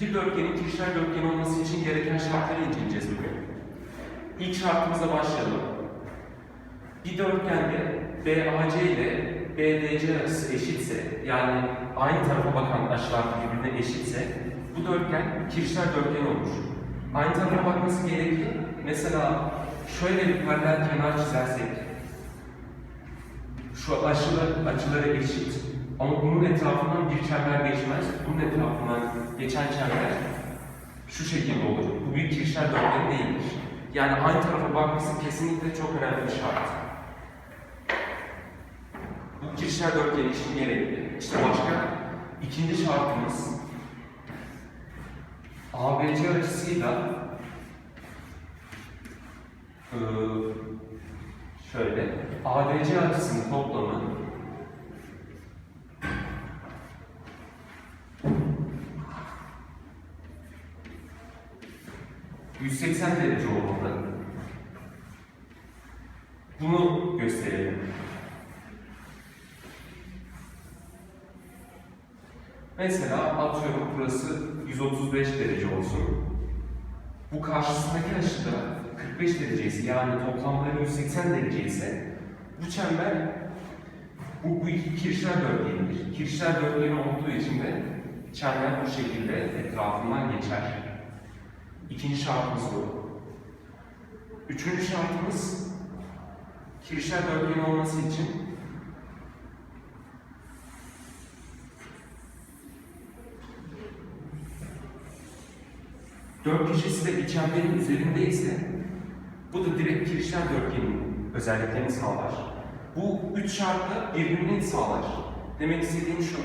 Dörtgenin kirişler dörtgen olması için gereken şartları inceleyeceğiz bugün. İlk şartımıza başlayalım. Bir dörtgende BAC ile BDC arası eşitse, yani aynı tarafa bakan açılar birbirine eşitse, bu dörtgen kirişler dörtgen olur. Aynı tarafa bakması gerekir. Mesela şöyle bir paralel kenar çizersek, şu açılar, açıları eşit. Ama bunun etrafından bir çember geçmez. Bunun etrafından geçen çember şu şekilde olur. Bu bir kirişler dörtgeni değildir. Yani aynı tarafa bakması kesinlikle çok önemli bir şart. Bu kirişler dörtgeni için gerekli. İşte başka ikinci şartımız ABC açısıyla şöyle ADC açısının toplamı ...180 derece olmalı. Bunu gösterelim. Mesela atıyorum burası 135 derece olsun. Bu karşısındaki açıda 45 derece ise yani toplamları 180 derece ise bu çember bu, bu iki kirişler dörtgenidir. Kirişler dörtgeni olduğu için de çember bu şekilde etrafından geçer. İkinci şartımız bu. Üçüncü şartımız kirişler dörtgeni olması için dört köşesi de bir çemberin üzerindeyse bu da direkt kirişler dörtgenin özelliklerini sağlar. Bu üç şart da birbirini sağlar. Demek istediğim şu,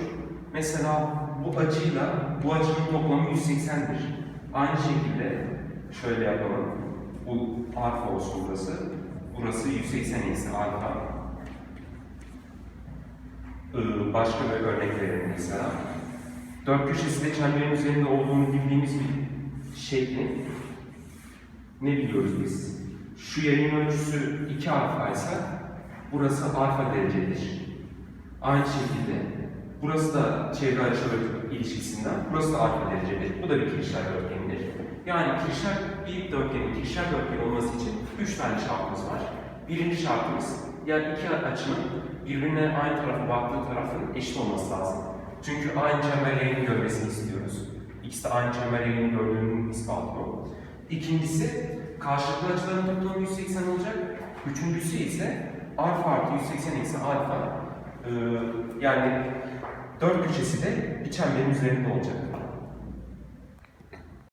mesela bu açıyla bu açının toplamı 180'dir. Aynı şekilde şöyle yapalım. Bu alfa olsun burası. Burası 180 ise alfa. Başka bir örnek verelim mesela. Dört köşesi de çemberin üzerinde olduğunu bildiğimiz bir şekli ne biliyoruz biz? Şu yayın ölçüsü 2 alfa ise burası alfa derecedir. Aynı şekilde burası da çevre açıları ilişkisinden burası da alfa derecedir. Bu da bir kirişler dörtgenidir. Yani kirişler bir dörtgenin kirişler dörtgen olması için 3 tane şartımız var. Birinci şartımız yani iki açının birbirine aynı tarafa baktığı tarafın eşit olması lazım. Çünkü aynı çember yayını görmesini istiyoruz. İkisi de aynı çember yayını gördüğünün ispatı bu. İkincisi, karşılıklı açıların toplamı 180 olacak. Üçüncüsü ise alfa artı 180 eksi alfa. Ee, yani dört köşesi de bir çemberin üzerinde olacak.